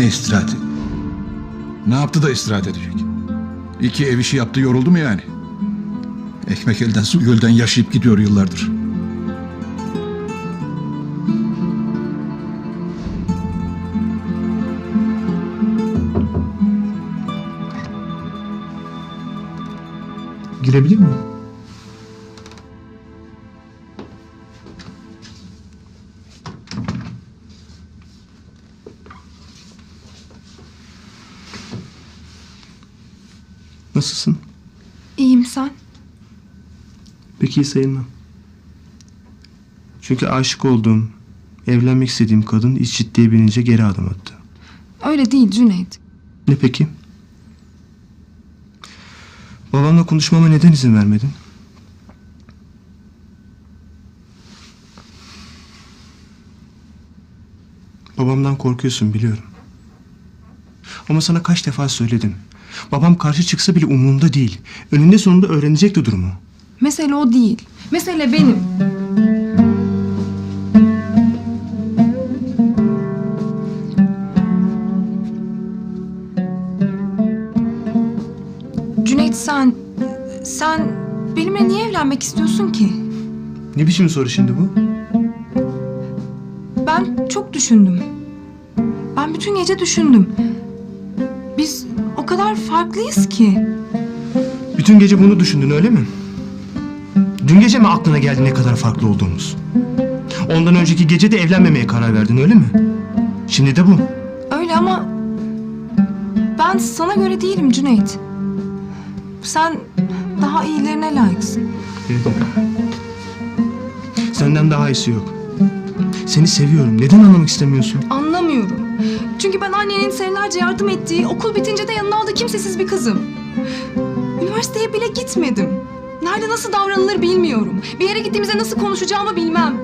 Ne istirahati? Ne yaptı da istirahat edecek? İki ev işi yaptı yoruldu mu yani? Ekmek elden su gölden yaşayıp gidiyor yıllardır. Girebilir miyim? Nasılsın? İyiyim sen. Pek iyi sayılmam. Çünkü aşık olduğum, evlenmek istediğim kadın iş ciddiye binince geri adım attı. Öyle değil Cüneyt. Ne peki? Babamla konuşmama neden izin vermedin? Babamdan korkuyorsun biliyorum. Ama sana kaç defa söyledim. Babam karşı çıksa bile umurumda değil. Önünde sonunda öğrenecekti durumu. Mesele o değil. Mesele benim. Cüneyt sen... Sen benimle niye evlenmek istiyorsun ki? Ne biçim soru şimdi bu? Ben çok düşündüm. Ben bütün gece düşündüm. Kadar farklıyız ki. Bütün gece bunu düşündün öyle mi? Dün gece mi aklına geldi ne kadar farklı olduğumuz? Ondan önceki gece de evlenmemeye karar verdin öyle mi? Şimdi de bu. Öyle ama ben sana göre değilim Cüneyt. Sen daha iyilerine layıksın. Senden daha iyisi yok. Seni seviyorum. Neden anlamak istemiyorsun? Anlamıyorum. Çünkü ben annenin senelerce yardım ettiği, okul bitince de yanına aldığı kimsesiz bir kızım. Üniversiteye bile gitmedim. Nerede nasıl davranılır bilmiyorum. Bir yere gittiğimizde nasıl konuşacağımı bilmem.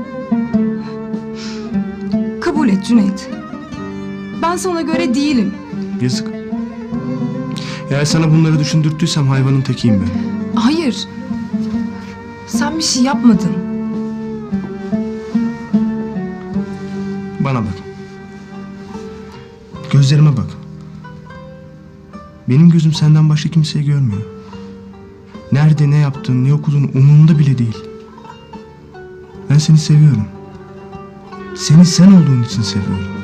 Kabul et Cüneyt. Ben sana göre değilim. Yazık. Eğer sana bunları düşündürttüysem hayvanın tekiyim ben. Hayır. Sen bir şey yapmadın. Gözlerime bak. Benim gözüm senden başka kimseyi görmüyor. Nerede ne yaptın, ne okudun umurumda bile değil. Ben seni seviyorum. Seni sen olduğun için seviyorum.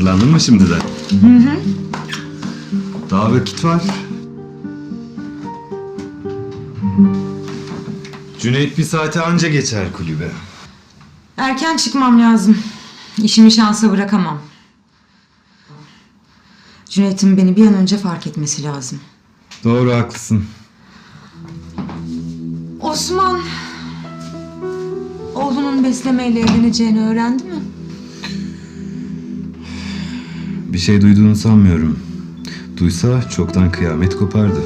Hazırlandın mı şimdiden? Hı hı. Daha vakit var. Cüneyt bir saate anca geçer kulübe. Erken çıkmam lazım. İşimi şansa bırakamam. Cüneyt'in beni bir an önce fark etmesi lazım. Doğru haklısın. Osman oğlunun beslemeyle evleneceğini öğrendi mi? Bir şey duyduğunu sanmıyorum. Duysa çoktan kıyamet kopardı.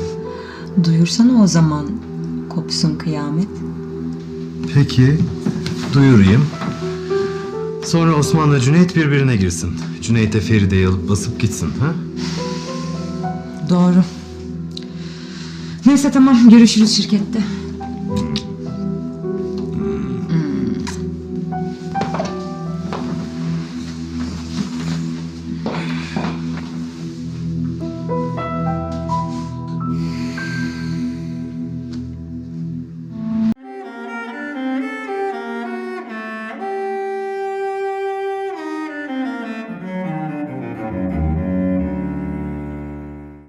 Duyursana o zaman kopsun kıyamet. Peki, duyurayım. Sonra Osman'la Cüneyt birbirine girsin. Cüneyt de Feride'yi alıp basıp gitsin. ha? Doğru. Neyse tamam görüşürüz şirkette.